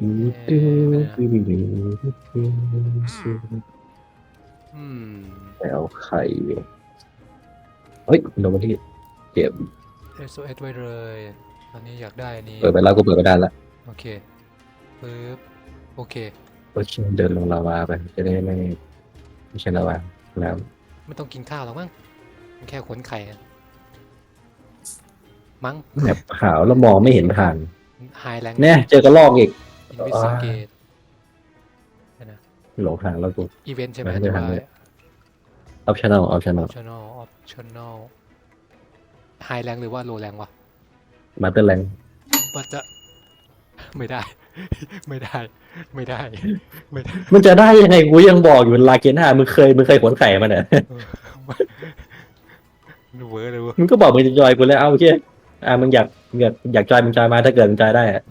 อืมแล้วไข่เฮ้ยโนมาที่เก็บ SOS ไว้เลย ตอนนี้อยากได้อันนี้เปิดไปแล้วก็เปิดไปได้แล้วโอเคปึ๊บโอเคโอเคเดินลงลาวาไปจะได้ไม่ไม่ใช่ลาวาน้ไม่ต้องกินข้าวหรอกมั้งมันแค่ขนไข่อะมั้งำแบบขาวแล้วมองไม่เห็นทางไฮแรง เนี่ยเจอกระลอกอีก อินวิสเกตนะหลงทางแล้วกู อีเวนต์ใช่ไหมไม่หรือได้ว่าทำเลย ออปชั่นอลออปชั่นอล optional optional ไฮแรงหรือว่าโลแรงวะมาเตอร์แรงมันจะไม่ได้ ไม่ได้ ไม่ได้ ไม่ได้มันจะได้ยังไงกูยังบอกอยู่ลาเกน่ามึงเคยมึงเคยขนไข่มันเหรอดูเวอร์เลยเวะมึงก็บอกมึงจะจอยกูแล้วเอาโอเคอ่ามึงอยากอยากอยากจอยมึงจอยมาถ้าเกิดมึงจอยได้อะ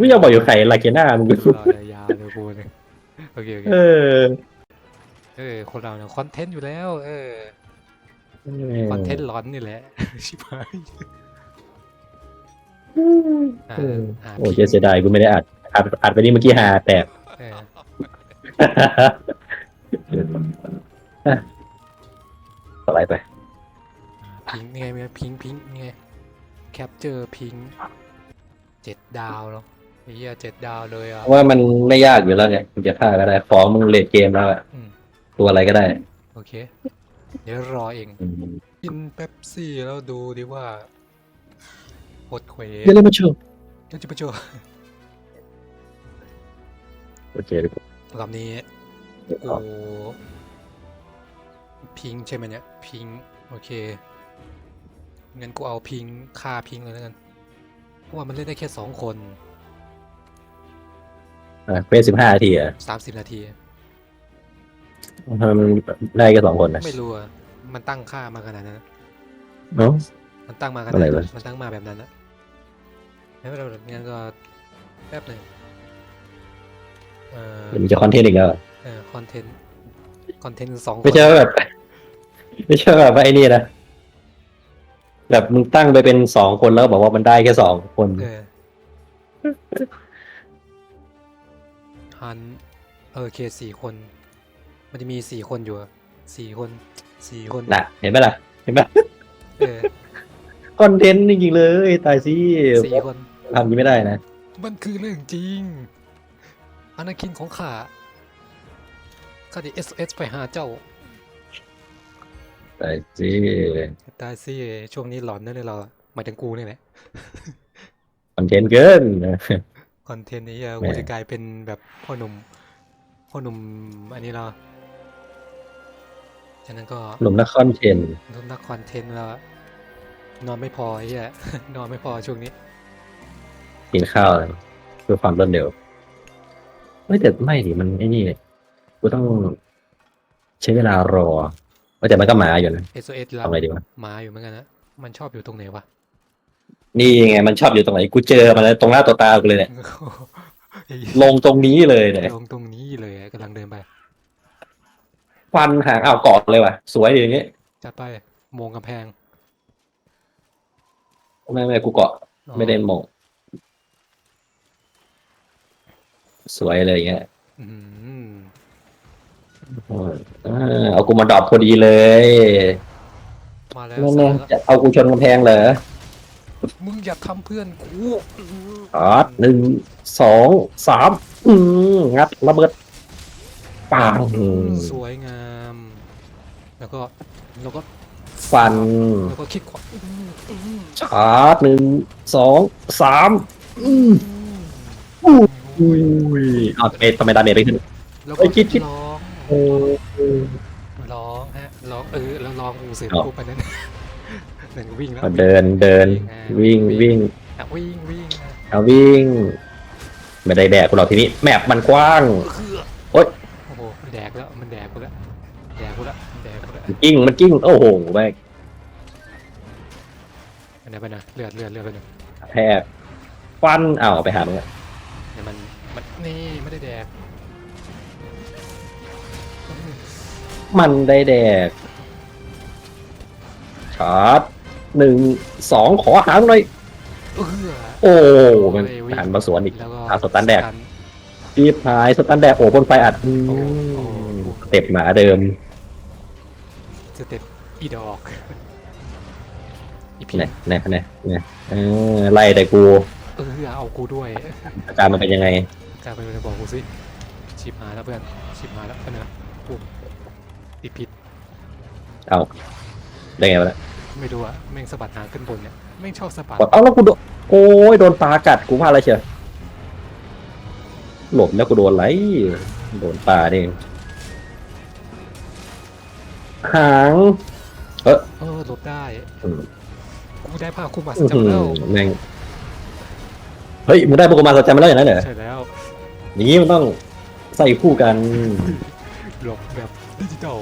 มึงยังบอกอยู่ไข่ลาเกน่ามึงรอยาวเลยกูเนี่ยโอเคโอเคเออเออคนเราเนี่ยคอนเทนต์อยู่แล้ว เออคอนเทนต์ร้อนนี่แหละ ชิบหายอ่าเออหาโอ้ยเสียดายกูไม่ได้อัดอัดอัดไปนี่เมื่อกี้หาแตกเออสไลด์ไป พิงค์นี่ไงมีพิงพิงนี่ไงแคปเจอร์พิงเจ็ดดาวแล้วไอ้ เหี้ยเจ็ดดาวเลยอะ ว่ามันไม่ยากอยู่แล้วไงมึงจะฆ่าก็ได้ของมึงเลดเกมแล้วอะอืม ตัวอะไรก็ได้โอเค เดี๋ยวรอเอง อืมกินเป๊ปซี่แล้วดูดิว่าโคตรเควสเดี๋ยวเรามาชมเดี๋ยวจะไปเจอโอเคดีกว่าลำนี้ กู พิงค์ใช่ไหมเนี่ย พิงค์โอเคงั้นกูเอาพิงค์ฆ่าพิงค์เลยแล้วกัน เพราะว่ามันเล่นได้แค่สองคน อะเควสสิบห้านาทีอะสามสิบนาที ทำไมมันได้แค่สองคนนะไม่รู้อะมันตั้งค่ามาขนาดนั้นเนาะ มันตั้งมาขนาดอะไรนั้นวะ มันตั้งมาแบบนั้นนะไม่เป็นไรหรอกงั้นก็แป๊บหนึ่งเอ่อเดี๋ยวมันจะคอนเทนต์อีกแล้วอะเออคอนเทนต์คอนเทนต์สองคนไม่ใช่ว่าแบบ ไม่ใช่แบบว่าไอ้นี่นะแบบมึงตั้งไปเป็นสองคนแล้วบอกว่ามันได้แค่สองคน เออ ฮันเออโอเคสี่คน มันจะมีสี่คนอยู่อะสี่คนสี่คนน่ะ เห็นไหมล่ะ เห็นไหมเออคอนเทนต์จริงๆเลยตายสิสี่คน ทำอยังนี้ไม่ได้นะ มันคือเรื่องจริง อนาคินของข้าข้าจะ SOS ไปหาเจ้า ตายสิตายสิช่วงนี้หลอนนั่นเลยเราอะหมายถึงกูนี่แหละ คอนเทนต์เกิน คอนเทนต์นี้อะแหม่กูจะกลายเป็นแบบพ่อหนุ่มพ่อหนุ่มอันนี้เราฉะนั้นก็หนุ่มนักคอนเทนต์ต้องนักคอนเทนต์แล้วอะนอนไม่พอไอ้เหี้ยนอนไม่พอช่วงนี้ กินข้าวเลยเพื่อความรวดเร็วไม่แต่ไม่ดิมันไอ้นี่กูต้องใช้เวลารอว่าแต่มันก็หมาอยู่นะ SOS แล้วทำไงดีวะหมาอยู่เหมือนกันนะมันชอบอยู่ตรงไหนวะ นี่ไงมันชอบอยู่ตรงไหนกูเจอมันแล้วตรงหน้าตัวตากูเลยเนี่ยไอ้ลงตรงนี้เลยเนี่ยลงตรงนี้เลยอะกำลังเดินไปฟันหางอ้าวเกาะเลยว่ะ สวยดีอย่างเงี้ยจัดไปโมงกำแพงไม่ไม่กูเกาะอ๋อไม่ได้โมงสวยเลยอย่างเงี้ยอืมอ่าเอากูมาดรอปพอดีเลยมาแล้วแน่สาๆระจะเอากูชนกำแพงเหรอ มึงอย่าทำเพื่อนกูอ๋อหนึ่งสองสามอืมงัดระเบิดปังสวยงาม แล้วก็แล้วก็ฟันแล้วก็คลิกขวาชาร์จหนึ่งสองสามอืมอุ้ยเอาทำไมทำไมดาเมจไม่ขึ้นแล้วเอ้ก็ยคิดคิดร้องโอ้ยร้องฮะร้องเออแล้วร้องกูเสร็จอ๋อกูไปนั้น เดินวิ่งแล้วเอาเดินเดินวิ่งวิ่งอะวิ่งวิ่งอะเอาวิ่งไม่ได้แดกกูหรอกทีนี้แมปมันกว้าง โอ๊ยโอ้โหมันแดกแล้วมันแดกกูแล้วแดกกูแล้วแดกกูแล้วมันกิ้งมันกิ้งโอ้โหแม่งอันไหนไปหนะเลือดเลือดเลือดไปหนะแทกฟันอ้าวเอาไปหามึงละเนี่ยมันมันนี่ไม่ได้แดกมันได้แดกชาร์จ หนึ่งสองขอหางหน่อยเออโอ้มันโอ้ยวิ่งหันมาสวนอีก แล้วก็หาสตันแดกตัรีบหายสตันแดกโอ้บนไฟอัดอืมโอ้โอ้สเต็ปหมาเดิม สเต็ปอีดอกอีพีเนี่ยเนี่ยเนี่ยเนี่ยเออไล่แต่กูเออเอากูด้วยอาการมันเป็นยังไง กลายเป็นบอกกูสิชิบหายแล้วเพื่อนชิบหายแล้วเพื่อนนะกูติดผิดเอาได้ไงวะเนี่ย ไม่รู้อะแม่งสะบัดหางขึ้นบนเนี่ยแม่งชอบสะบัดกดเอาแล้วกูโดนโอ้ยโดนปลากัดกูว่าอะไรเชียวหลบแล้วกูโดนอะไรโดนปลาเองหาง เออเออหลบได้อืมกูได้ผ้าคลุมอัศอื้อจรรหืย์แล้วอแม่งเฮ้ยมึงได้โปรแกรมมาสนใจมาแล้วอย่างนั้นเหรอใช่แล้วอย่างนี้มันต้องใส่คู่กันหลบแบบดิจิตอล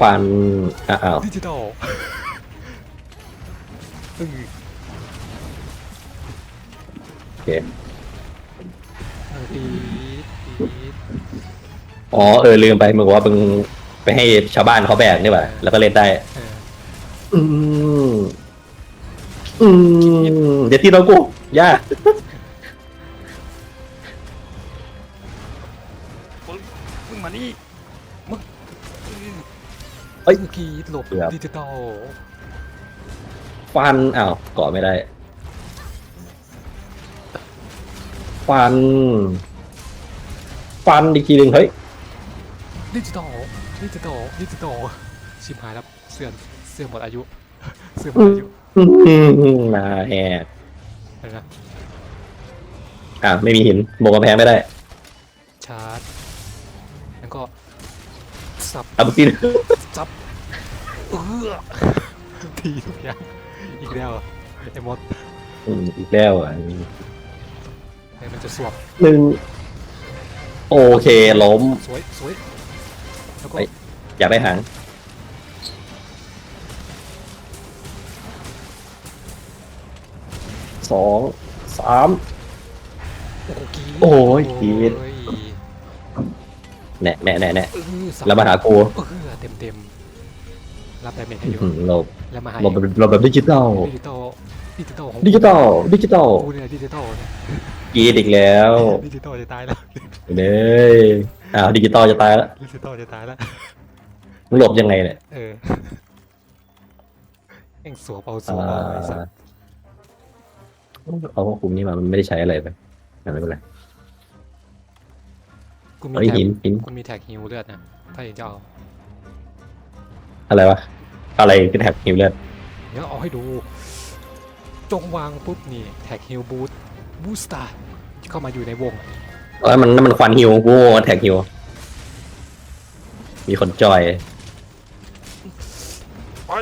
ฟันอะอ้าวดิจิตอลเออโอเคเออตีตีดอ๋อเออลืมไปมึงบอกว่ามึงไปให้ชาวบ้านเขาแบกนี่หว่าแล้วก็เล่นได้เอออืมอืมเดี๋ยวที่เรากูย่า เอ้ย เมื่อกี้หลบเกือบ ดิจิตอลฟันอ้าวเกาะไม่ได้ ฟัน ฟันอีกทีหนึ่งเฮ้ย ดิจิตอลดิจิตอลดิจิตอลชิมหายแล้วเสื่อมเสื่อมหมดอายุ เสื่อมหมดอายุอืมมาแหกอะไรนะอะไม่มีหินโมกำแพงไม่ได้ ชาร์จแล้วก็ สับเอาบุกินจับเออทีทุกอย่างอีกแล้วอะไอ้มดอืมอีกแล้วอะไอ้มันจะสวบหนึ่งโอเคล้ม สวยสวยแล้วก็เฮ้ย อยากได้หางสองสาม โอ้โหกรีดโอ้ยกรีดโอ้ย แน่แน่แน่แน่เออสับแล้วมาหากูเออเต็มเต็มรับดาเมจให้อยู่อืมหลบแล้วมาหาหลบแบบหลบแบบดิจิตอลดิจิตอลดิจิตอลของดิจิตอลดิจิตอลกูเนี่ยดิจิตอลเนี่ยกรีดอีกแล้วดิจิตอลจะตายแล้วเด้ยอ้าวดิจิตอลจะตายแล้วดิจิตอลจะตายแล้ว มึงหลบยังไงเนี่ยเออเอ็งสัวเปาสัวเอาไอ้สัสเอาพวกคุมนี่มามันไม่ได้ใช้อะไรไปไม่เป็นไร กูมีเฮ้ยแท็หิกนหินกูมีแท็กฮิวเลือดนะถ้าเองจะเอาอะไรวะอะไรคือแท็บฮิวเลือดเดี๋ยวเอาให้ดู จงวางปุ๊บนี่แท็กฮิวบูทบูสตาร์เข้ามาอยู่ในวง เอ้ยมันนั่นมันควันฮิวกูแท็กฮิว มีคนจอยไป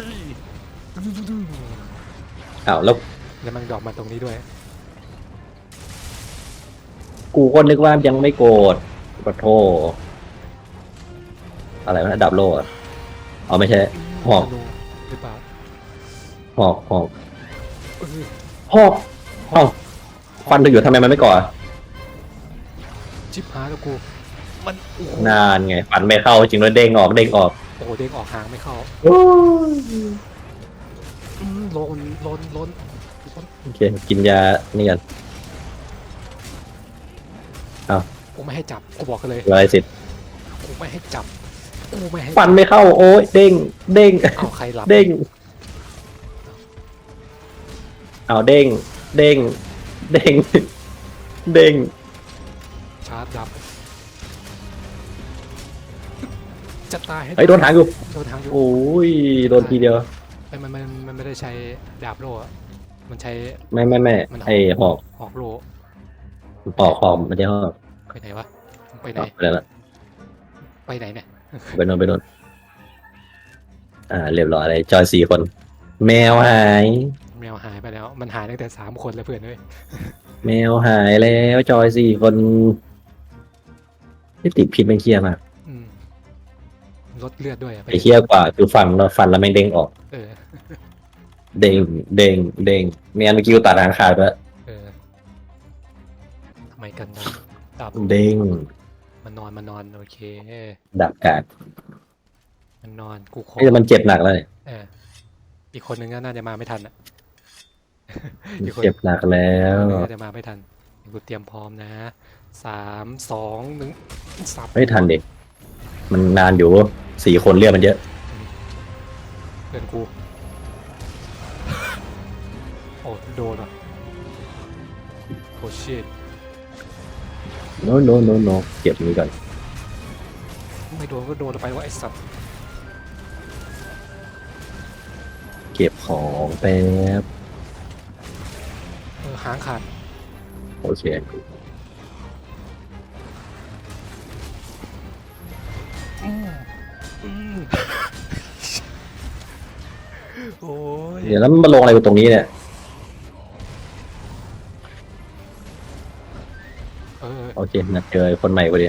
อ้าวแล้วแล้วมันดรอกมาตรงนี้ด้วย กูก็นึกว่ายังไม่โกรธ ขอโทษอะไรวะดับโล่อะอ๋อไม่ใช่ หอกธนูหรือเปล่าหอกหอกเออหอกเอ้าฟันถึงอยู่ทำไมมันไม่ก่อชิบหายแล้วกู มันโอ้โหนานไง ฟันไม่เข้าจริงแล้วเด้งออกเด้งออกโอ้โหเด้งออกหางไม่เข้าโอ้ยอืมล้นล้นล้นล้นโอเคกินยานี่กัน กูไม่ให้จับกูบอกกันเลยร้อยสิทธิ์กูไม่ให้จับกูไม่ให้ฟันไม่เข้าโอ้ยเด้งเด้งเอาใครหลับเด้งเอาเด้งเด้งเด้งเด้งชาร์จดับจะตายให้เฮ้ยโดนหางอยู่โดนทางอยู่โอ้ยโดนทีเดียวไอ้มันมันมันไม่ได้ใช้ดาบโล่อะมันใช้ไม่ไม่ไม่มันหอกไอหอกหอกโล่หอกหอกมันจะหอก ไปไหนวะมึงไปไหน ไปแล้วละไปไหนเนี่ย ไปโดนไปโดนอ่า เรียบร้อยเลยจอยสี่คน แมวหาย แมวหายไปแล้ว มันหายตั้งแต่สามคนแล้วเพื่อนเว้ยแมวหายแล้วจอยสี่คนที่ติดพิษเป็นเครียดมากอืมลดเลือดด้วยอะไปไอ้เครียดกว่าคือฟันแล้วฟันแล้วไม่งเด้งออก เออ เด้งเด้งเด้งเมียนเมื่อกี้กูตัดหางขาดไปแล้วเออทำไมกันนะ ดับเด้งมันนอนมันนอนโอเค ดับกาดมันนอนกูขอไอ้ยแต่มันเจ็บหนักแล้วเนี่ยเอออีกคนนึงก็น่าจะมาไม่ทันอะอีกคนเจ็บหนักแล้วไม่งั้นจะมาไม่ทันกูเตรียมพร้อมนะสามสองหนึ่งสับไม่ทันเด็กมันนานอยู่สี่คนเรียกมันเยอะเพื่อนกูโอ้โดนอะโอ้ชิต โนโนโนโนเก็บนี้ก่อนไม่โดนก็โดนไปว่าไอ้สัตว์เก็บของแป๊บเออหางขาดโอเคอืมอืมโอ้ยเดี๋ยวแล้วมันมาลงอะไรกูตรงนี้เนี่ย ออโอเคนะเจอคนใหม่พอดี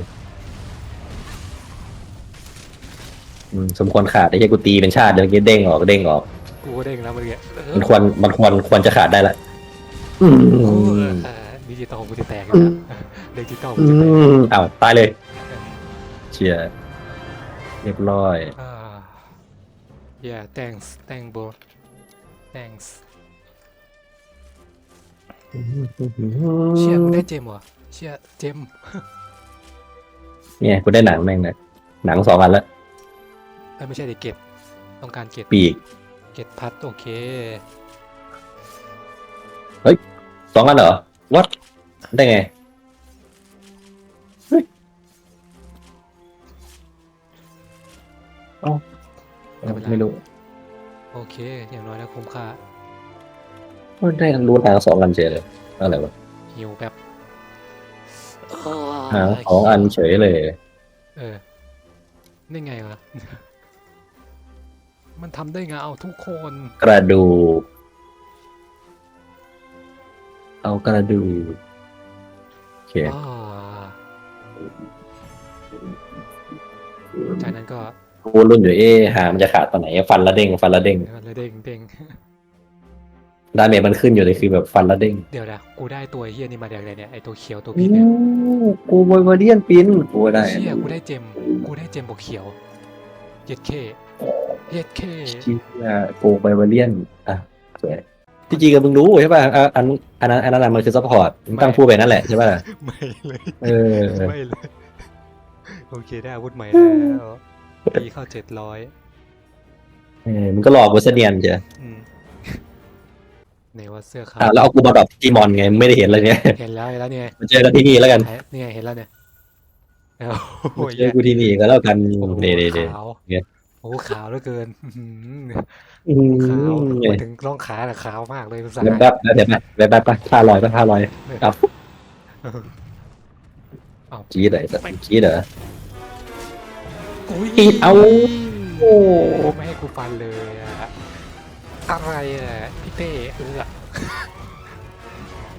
อืมสมควรขาดไอ้เหี้ยกูตีเป็นชาติเดี๋ยวเมื่อกี้เด้งออกเด้งออก กูก็เด้งแล้วเมื่อกี้เออมันควรมันควรควรจะขาดได้ละอืมโอ้ยเออดิจิตอลกูจะแตกอยู่แล้วดิจิตอลกูอืจะแตกมอ้าวตายเลยเชียร์เรียบร้อย อ่า yeah thanks thanks bro thanks เชี่ยมึงได้เจมเหรอ เชี่ยเจมเนี่ยกูได้หนังแม่งเลยหนังสองอันแล้วเอ้ยไม่ใช่เด็กเก็บต้องการเก็บปีกเก็บพัดโอเค สองอันเหรอวัดได้ไงเฮ้ยเอ้าไม่รู้โอเค อย่างน้อยนะคุ้มค่า ว่าได้รู้หนังสองอันเฉยเลยอะไรวะ หิวแบบ หนังสองอันเฉยเลย เออได้ไงวะ มันทำได้ไงเอาทุกคน กระดูก เอากระดูกโอเคอ่าจากนั้นก็ กูรุ่นอยู่เอ๊ะหามันจะขาดตอนไหน ฟันละเด้งฟันละเด้งเลยเด้งเด้ง ดาเมจมันขึ้นอยู่เลยคือแบบฟันละเด้งเดี๋ยวนะกูได้ตัวเฮียนี่มาเดี๋ยวอะไรเนี่ยไอตัวเขียวตัวโอ้พีชเนี่ยกูบอยวาเดียนปินกูได้เชี่ยกูได้เจมกูได้เจมบวกเขียวเย็ดเคเย็ดเคเชี่ยกูบอยวาเดียนอะสวยที่จริงก็มึงรู้ใช่ป่ะอะอันอันนั้นอันนั้นมันคือซัพพอร์ตมึงตั้งพูดไปนั่นแหละใช่ป่ะไม่เลยเออไม่เลยโอเคได้อาวุธใหม่แล้วตีเข้าเจ็ดร้อยเออมึงก็หลอกกูเสเนียนเจ้ะ ไหนว่าเสื้อขาวอะแล้วเอากูมาดรอปที่มอนไงมึงไม่ได้เห็นเลยเนี่ยเห็นแล้วเห็นแล้วเนี่ยมาเจอกันที่นี่แล้วกันเนี่ยเห็นแล้วเนี่ยโอ้โหมาเจอกูที่นี่ก็แล้วกันโอ้โหเน่เน่เน่ขาวเนี่ยโอ้โหขาวเหลือเกินอื้อหืออืมขาวเนี่ยไปถึงร่องขาแต่ขาวมากเลยภาษาแป๊บแป๊บเดี๋ยวแป๊บแป๊บแป๊บท่าลอยท่าลอยครับเอาจี๊ดเลยสัตว์จี๊ดเหรออุ้ยอีกเอาโอ้ไม่ให้กูฟันเลยอะ อะไรอะพี่เต้เออ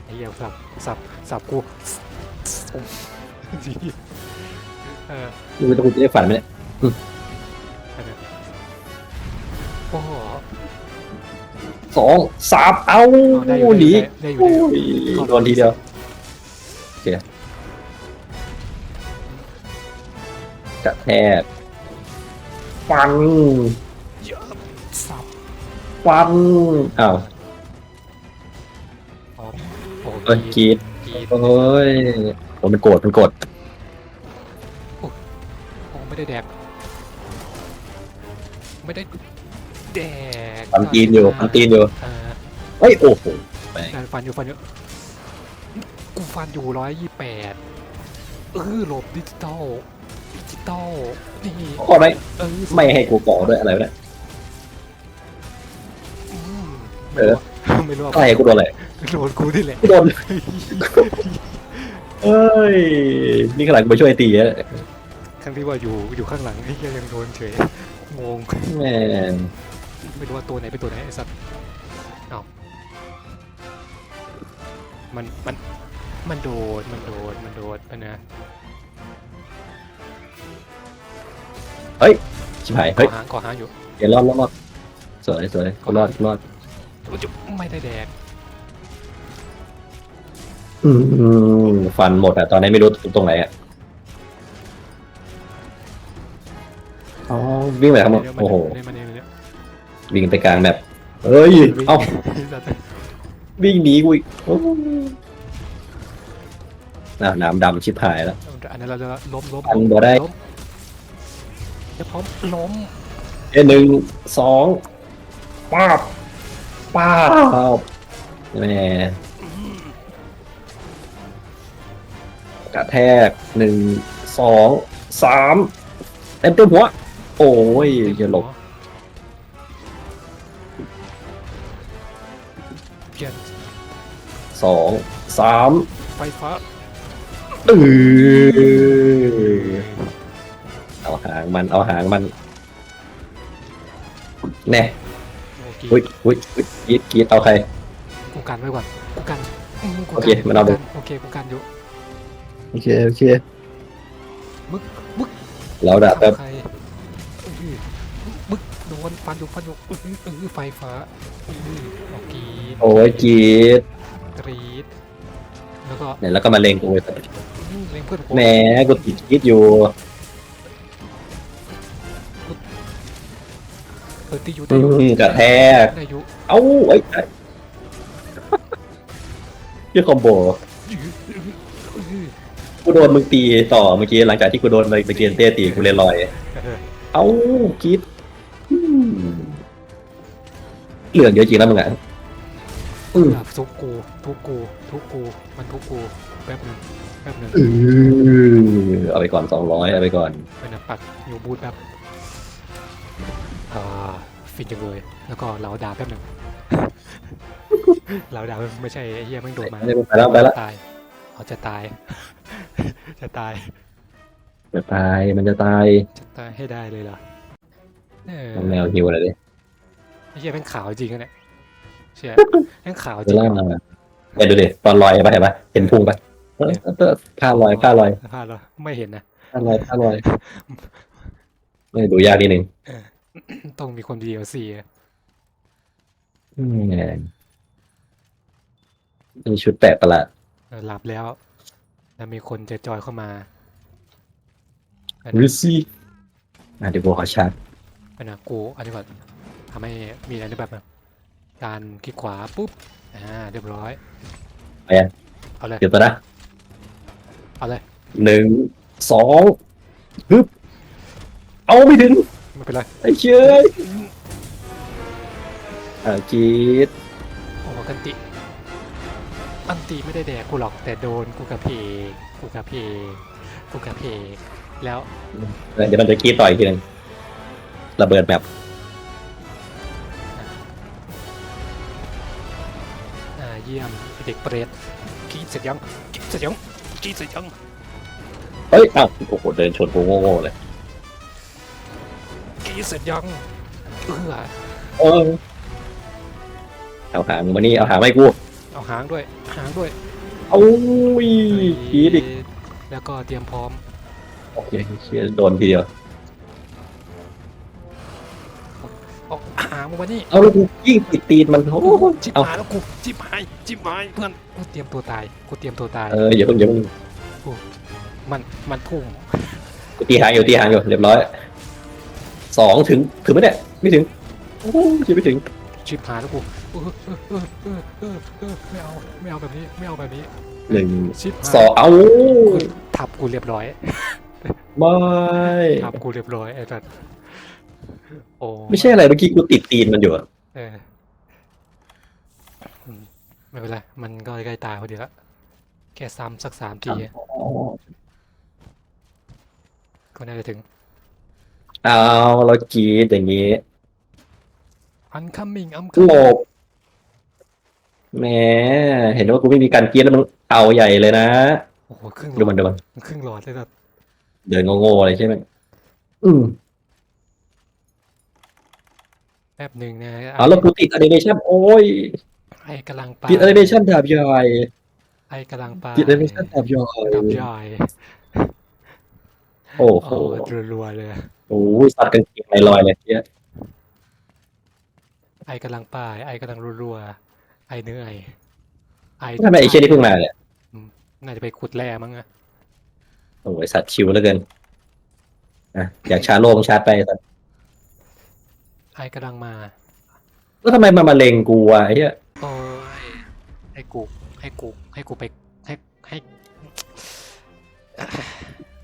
ไอ้เหี้ยสับสับสับกูเออมึงจะกูจะได้ฝันไหมเนี่ยอันนั้นโอ้โหสองสามเอาเอาได้อยู่หนีได้อยู่โอ้ได้อยู่ยโดนทีเดียวโอเคกระแทกฟันเยอะสับ ฟันอ้าวอ๋อโอ้เอ้ยกรีดกรีดกรีดโอ้ยโอ้มันโกรธมันโกรธโอ้ไม่ได้แดก ไม่ได้แดกฟันตีนอยู่ฟันตีนอยู่เออเฮ้ยโอ้โหแม่งนั่นฟันอยู่ฟันอยู่กูฟันอยู่ร้อยยี่แปดเออหลบดิจิตอลดิจิตอลนี่ข้อไหมเออไม่ให้กูเกาะด้วยอะไรวะเนี่ย มเออไม่รู้ว่าอะไรกูโดนอะไรโดนกูนี่แหละกูโดนเอ้ยนี่ขนาดกูไปช่วยตีอะครั้งที่ว่าอยู่อยู่ข้างหลังไอ้เหี้ยยังโดนเฉยงงแม่งไม่รู้ว่าตัวไหนเป็นตัวไหนไอ้สัตว์เอ้ามันมันมันโดดมันโดดมันโดดปะนะชิบหายเฮ้ยก่อหางก่อหางอยู่เดี๋ยวรอดรอดรอดสวยสวยกูรอดกูรอด จุ๊บไม่ได้แดกอืมฟันหมดอะตอนนี้ไม่รู้ตรงไหนอะอ๋อวิ่งไปข้างบนเดี๋ยวโอ้โหมาเนี่ยมาเนี่ยมาเนี่ยวิ่งไปกลางแบบเฮ้ยเอ้าไสัตว์วิ่งหนีกูอีกโอ้น่าน้ำดำชิบหายแล้ว อันนั้นเราจะล้มล้มอันบ่ได้ ล้มจะพร้อมล้มเอ้ยหนึ่งสองป้าบ ป้าบแหม่กระแทกหนึ่งสองสามเต็มเต็มหัว โอ้ยอย่าหลบเปลี่ยนสองสามไฟฟ้าเออเอาหางมันเอาหางมันแน่โอเคอุ้ยอุ้ยอุ้ยกรีดกรีดเอาใคร กูกันไว้ก่อนกูกันอืมกูโอเคมันเอากูดูกันโอเคกูกันอยู่โอเคโอเคมึกมึกแล้วดาบแบบใครอื้อมึกโดนฟันอยู่ฟันอยู่อื้ออื้อไฟฟ้าอื้อโอเคโอ้ยกรีดกรีดแล้วก็เนี่ยแล้วก็มาเล็งกูไปอื้อเล็งเพื่อนผมแหมกูติดกรีดอยู่ ออตีอยู่อืตีอยู่มกระแทก ได้อยู่เอ้าเอ้ยยี่คอมโบอื้ออื้ออื้อกูโดนมึงตีต่อเมื่อกี้หลังจากที่กูโดนเมื่อกี้เต้ตีกูเลยลอย เออเอ้ากรีดอืมเหลืองเยอะจริงแล้วมึงอะอืมทุบกูทุบกูทุบกูมันทุบกูแป๊บหนึงแป๊บหนึงอือเอาไปก่อนสองร้อยเอาไปก่อนเป็นปักอยู่บูทแบบอ่า ฟินจังเลย แล้วก็เราดาบแป๊บหนึ่งเราดาบไม่ใช่ไอ้เหี้ยแม่งโดดมาไปแล้วไปแล้วตายเขาจะตาย จะตาย จะตาย มันจะตาย จะตายให้ได้เลยเหรอเออน้องแมวหิวอะไรดิไอ้เหี้ยแม่งขาวจริงอะเนี่ยเชี่ยแม่งขาวเวจริงลาเนี่ยดูดิตอนลอยไปเห็นปะเห็นพุงปะเออเออผ้าลอยผ้าลอยพลาดเหรอไม่เห็นนะผ้าลอยผ้าลอยไม่ดูยากนิดนึง ต้องมีคนดีเอลซีอืมมีชุดแปลกประหลาดหลับแล้ว แล้วมีคนจะจอยเข้ามาริซี่อะเดี๋ยวกูขอชาร์จอันนะกูอันนี้ก่อนทำให้มีอะไรแบบนะการคลิกขวาปุ๊บอ่าเรียบร้อยไปอะเอาเลยเดี๋ยวตัวนะเอาเลยหนึ่งสองฮึบเอาไม่ถึง ไม่เป็นไรไอ้เชยอ่ากรีดโอ้กันติ อันติไม่ได้แดกกูหรอกแต่โดนกูกับเพกกูกับเพกกูกับเพกแล้วเดี๋ยวมันจะกรีดต่ออีกทีหนึงระเบิดแบบอ่าเยี่ยมไอ้เด็กเปรตกรีดเสร็จยังกรีดเสร็จยังกรีดเสร็จยังเอ้ยอ้าวโอ้โหเดินชนกูโง่ๆเลยกรีด เสร็จยังเออเออเอาหางมานี่เอาหางไม่กูเอาหางด้วยหางด้วยเอายกรีดอีกแล้วก็เตรียมพร้อมโอเคเชี่ยโดนทีเดียวเอาหางมานี่เอาแล้วกูยิ่งติดตีนมันโอ้โหจิบเอาหายแล้วกูจิบหายจิบหายเพื่อนกูเตรียมตัวตายกูเตรียมตัวตายเอออย่าเพิ่งอย่าเพิ่งมันมันพุ่งกูตีหางอยู่ตีหางอยู่เรียบร้อย สองถึงถึงไหมเนี่ยไม่ถึงโอ้โหยังไม่ถึงชิบหายแล้วกูเออเออเออเออเออเออไม่เอาไม่เอาแบบนี้ไม่เอาแบบนี้หนึ่งชิบหายสองเอาทับกูเรียบร้อยไม่ทับกูเรียบร้อยไอ้สัสโอ้ไม่ใช่อะไรเมื่อกี้กูติดตีนมันอยู่อะเอออืมไม่เป็นไรมันก็ใกล้ตายพอดีละแค่ซ้ำสักสามทีก็น่าจะถึง เอาเรากรีดอย่างนี้ uncoming หล uncoming บแหมเห็นว่ากูไม่มีการกรีดแล้วมึงเอาใหญ่เลยนะโอ้โหครึ่งหลดูอมัดนดูมันครึ่งหลอดเลยแบบเดินโง่ๆเลยใช่ไหมอืมแป๊บหนึ่งนะเอาแล้วกูติดอ n น m a ชั่นโอ้ยไอ้กำลังไปติดอ n น m a ชั่นดาบใหญ่ไอ้กำลังไปติดอ n น m a ชั่นดาบใหญ่ดับใหญ่โอ้โห โอ้รัวๆเลย โอ้ยสัตว์กันเก่งในลอยเลยเนี่ยไอ้กำลังไปไอ้กำลังรัวๆ ไอ้เหนื่อย ไอ้ทำไมไอ้เชี่ยนี่เพิ่งมาเนี่ยน่าจะไปขุดแร่มั้งอะโอ้ยสัตว์ชิวเหลือเกินอะอยากชาร์จโลมงชาร์จไปสัตว์ไอ้กำลังมา แล้วทำไมมันมาเล็งกูอะไอ้เหี้ยโอ้ยให้กู ให้กูไป ให้ ให้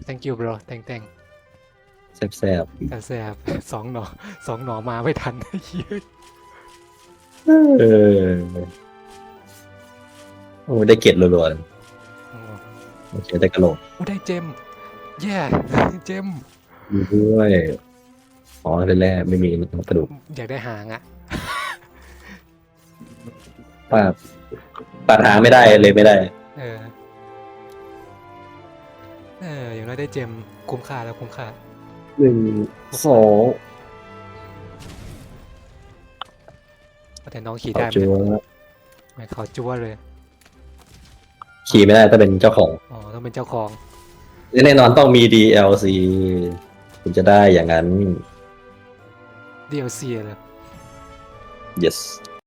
thank you bro thank thank แซ่บแซ่บๆสองหนอสองหนอมาไม่ทันเหี้ยๆเออโอ้ได้เกล็ดรัวๆเลยโอ้โอเคได้กระโหลกโอ้ได้เจมแย่เจมมีด้วยอ๋อเป็นแร่ไม่มีกระดูกอยากได้หางอะป้าปาดหางไม่ได้เลยไม่ได้ เออเอออย่างน้อยได้เจมคุ้มค่าแล้วคุ้มค่า หนึ่งสองแต่น้องขี่ขอได้ไหมจัวไม่ขอจั่วเลย ขี่ไม่ได้ต้องเป็นเจ้าของอ๋อ ต้องเป็นเจ้าของแน่นอนต้องมี DLC คุณจะได้อย่างนั้น DLC เลย yes